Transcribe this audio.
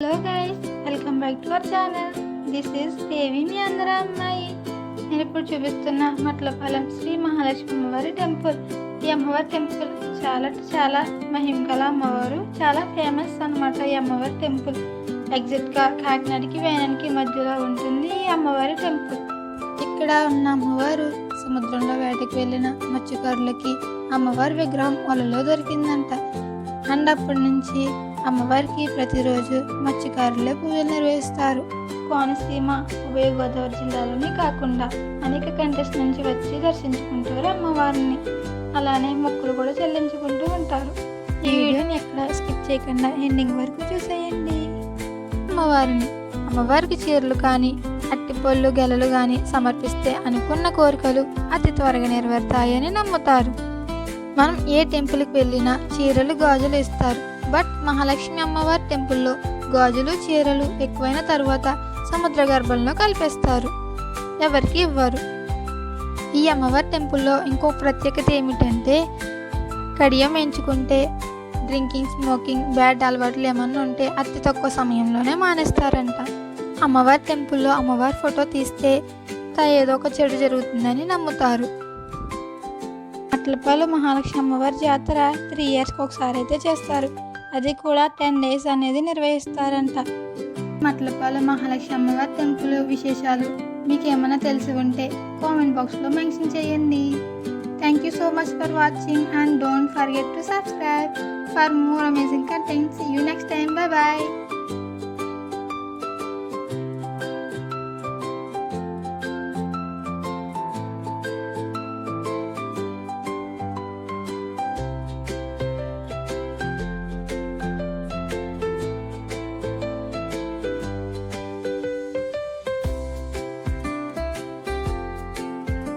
Hello guys welcome back to our channel this is Devi మీ అందరూ అమ్మాయి నేను ఇప్పుడు చూపిస్తున్న మట్లపాలెం శ్రీ మహాలక్ష్మి అమ్మవారి టెంపుల్ ఈ అమ్మవారి టెంపుల్ చాలా చాలా మహిమ గల అమ్మవారు చాలా ఫేమస్ అన్నమాట ఈ అమ్మవారి టెంపుల్ ఎగ్జిట్గా కాకినాడకి వేనానికి మధ్యలో ఉంటుంది ఈ అమ్మవారి టెంపుల్ ఇక్కడ ఉన్న అమ్మవారు సముద్రంలో వేటకి వెళ్ళిన మత్స్యకారులకి అమ్మవారి విగ్రహం వలలో దొరికిందంట. అండ్ అప్పటి నుంచి అమ్మవారికి ప్రతిరోజు మత్స్యకారులే పూజలు నిర్వహిస్తారు. కోనసీమ ఉభయ గోదావరి జిల్లాలోనే కాకుండా అనేక కంట్రీస్ నుంచి వచ్చి దర్శించుకుంటారు అమ్మవారిని. అలానే మొక్కులు కూడా చెల్లించుకుంటూ ఉంటారు. ఈ వీడియోని ఎక్కడ స్కిప్ చేయకుండా ఎండింగ్ వరకు చూసేయండి. అమ్మవారిని అమ్మవారికి చీరలు కానీ అట్టిపళ్ళు గెలలు కానీ సమర్పిస్తే అనుకున్న కోరికలు అతి త్వరగా నెరవేరుతాయని నమ్ముతారు. మనం ఏ టెంపుల్కి వెళ్ళినా చీరలు గాజులు ఇస్తారు. బట్ మహాలక్ష్మి అమ్మవారి టెంపుల్లో గాజులు చీరలు ఎక్కువైన తర్వాత సముద్ర గర్భంలో కలిపేస్తారు. ఎవరికి ఇవ్వరు. ఈ అమ్మవారి టెంపుల్లో ఇంకో ప్రత్యేకత ఏమిటంటే కడియం ఎంచుకుంటే డ్రింకింగ్ స్మోకింగ్ బ్యాడ్ అలవాట్లు ఏమన్నా ఉంటే అతి తక్కువ సమయంలోనే మానేస్తారంట. అమ్మవారి టెంపుల్లో అమ్మవారి ఫోటో తీస్తే తా ఏదో ఒక చెడు జరుగుతుందని నమ్ముతారు. అట్లపాలు మహాలక్ష్మి అమ్మవారి జాతర త్రీ ఇయర్స్కి ఒకసారి అయితే చేస్తారు. అది కూడా టెన్ డేస్ అనేది నిర్వహిస్తారంట. మట్లపాలెం మహాలక్ష్మి అమ్మవారి టెంపుల్ విశేషాలు మీకు ఏమైనా తెలిసి ఉంటే కామెంట్ బాక్స్లో మెన్షన్ చేయండి. Thank you so much for watching and don't forget to subscribe for more amazing content you next time bye bye